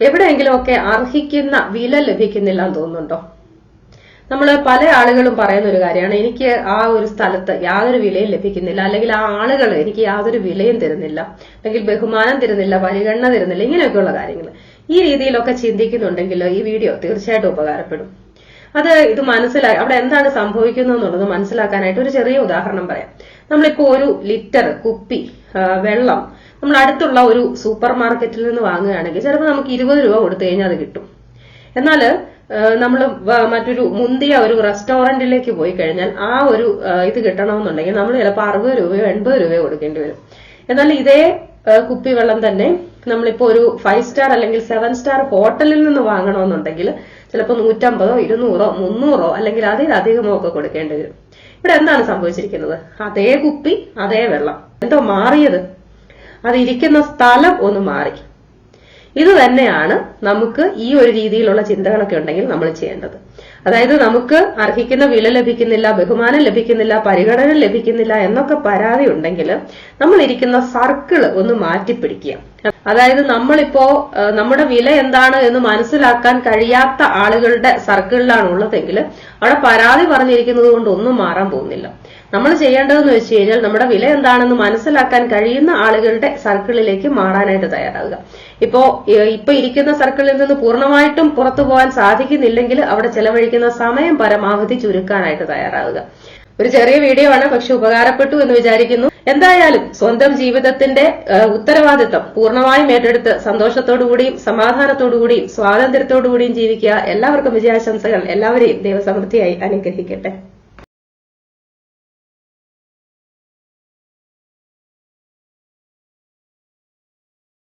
എവിടെയെങ്കിലുമൊക്കെ അർഹിക്കുന്ന വില ലഭിക്കുന്നില്ല എന്ന് തോന്നുന്നുണ്ടോ? നമ്മൾ പല ആളുകളും പറയുന്ന ഒരു കാര്യമാണ് എനിക്ക് ആ ഒരു സ്ഥലത്ത് യാതൊരു വിലയും ലഭിക്കുന്നില്ല അല്ലെങ്കിൽ ആ ആളുകൾ എനിക്ക് യാതൊരു വിലയും തരുന്നില്ല അല്ലെങ്കിൽ ബഹുമാനം തരുന്നില്ല പരിഗണന തരുന്നില്ല ഇങ്ങനെയൊക്കെയുള്ള കാര്യങ്ങൾ ഈ രീതിയിലൊക്കെ ചിന്തിക്കുന്നുണ്ടെങ്കിൽ ഈ വീഡിയോ തീർച്ചയായിട്ടും ഉപകാരപ്പെടും. അത് ഇത് മനസ്സിലാക്കി അവിടെ എന്താണ് സംഭവിക്കുന്നത് എന്നുള്ളത് മനസ്സിലാക്കാനായിട്ട് ഒരു ചെറിയ ഉദാഹരണം പറയാം. നമ്മളിപ്പോ ഒരു ലിറ്റർ കുപ്പി വെള്ളം നമ്മൾ അടുത്തുള്ള ഒരു സൂപ്പർ മാർക്കറ്റിൽ നിന്ന് വാങ്ങുകയാണെങ്കിൽ ചിലപ്പോൾ നമുക്ക് ഇരുപത് രൂപ കൊടുത്തു കഴിഞ്ഞാൽ അത് കിട്ടും. എന്നാൽ നമ്മൾ മറ്റൊരു മുന്തിയ ഒരു റെസ്റ്റോറന്റിലേക്ക് പോയി കഴിഞ്ഞാൽ ആ ഒരു ഇത് കിട്ടണമെന്നുണ്ടെങ്കിൽ നമ്മൾ ചിലപ്പോൾ അറുപത് രൂപയോ എൺപത് രൂപയോ കൊടുക്കേണ്ടി വരും. എന്നാൽ ഇതേ കുപ്പി വെള്ളം തന്നെ നമ്മളിപ്പോ ഒരു ഫൈവ് സ്റ്റാർ അല്ലെങ്കിൽ സെവൻ സ്റ്റാർ ഹോട്ടലിൽ നിന്ന് വാങ്ങണമെന്നുണ്ടെങ്കിൽ ചിലപ്പോൾ നൂറ്റമ്പതോ ഇരുന്നൂറോ മുന്നൂറോ അല്ലെങ്കിൽ അതിലധികമോ ഒക്കെ കൊടുക്കേണ്ടി വരും. ഇവിടെ എന്താണ് സംഭവിച്ചിരിക്കുന്നത്? അതേ കുപ്പി അതേ വെള്ളം. എന്തോ മാറിയത്? അതിരിക്കുന്ന സ്ഥലം ഒന്ന് മാറി. ഇത് തന്നെയാണ് നമുക്ക് ഈ ഒരു രീതിയിലുള്ള ചിന്തകളൊക്കെ ഉണ്ടെങ്കിൽ നമ്മൾ ചെയ്യേണ്ടത്. അതായത് നമുക്ക് അർഹിക്കുന്ന വില ലഭിക്കുന്നില്ല ബഹുമാനം ലഭിക്കുന്നില്ല പരിഗണന ലഭിക്കുന്നില്ല എന്നൊക്കെ പരാതി ഉണ്ടെങ്കിൽ നമ്മൾ ഇരിക്കുന്ന സർക്കിൾ ഒന്ന് മാറ്റിപ്പിടിക്കുക. അതായത് നമ്മളിപ്പോ നമ്മുടെ വില എന്താണ് എന്ന് മനസ്സിലാക്കാൻ കഴിയാത്ത ആളുകളുടെ സർക്കിളിലാണ് ഉള്ളതെങ്കിൽ അവിടെ പരാതി പറഞ്ഞിരിക്കുന്നത് കൊണ്ട് ഒന്നും മാറാൻ പോകുന്നില്ല. നമ്മൾ ചെയ്യേണ്ടതെന്ന് വെച്ച് കഴിഞ്ഞാൽ നമ്മുടെ വില എന്താണെന്ന് മനസ്സിലാക്കാൻ കഴിയുന്ന ആളുകളുടെ സർക്കിളിലേക്ക് മാറാനായിട്ട് തയ്യാറാവുക. ഇപ്പോ ഇപ്പൊ ഇരിക്കുന്ന സർക്കിളിൽ നിന്ന് പൂർണമായിട്ടും പുറത്തു പോകാൻ സാധിക്കുന്നില്ലെങ്കിൽ അവിടെ ചെലവഴിക്കുന്ന സമയം പരമാവധി ചുരുക്കാനായിട്ട് തയ്യാറാവുക. ഒരു ചെറിയ വീഡിയോ ആണ് പക്ഷെ ഉപകാരപ്പെട്ടു എന്ന് വിചാരിക്കുന്നു. എന്തായാലും സ്വന്തം ജീവിതത്തിന്റെ ഉത്തരവാദിത്തം പൂർണമായും ഏറ്റെടുത്ത് സന്തോഷത്തോടുകൂടിയും സമാധാനത്തോടുകൂടിയും സ്വാതന്ത്ര്യത്തോടുകൂടിയും ജീവിക്കുക എല്ലാവർക്കും വിജയാശംസകൾ. എല്ലാവരെയും ദൈവസമൃദ്ധിയായി അനുഗ്രഹിക്കട്ടെ.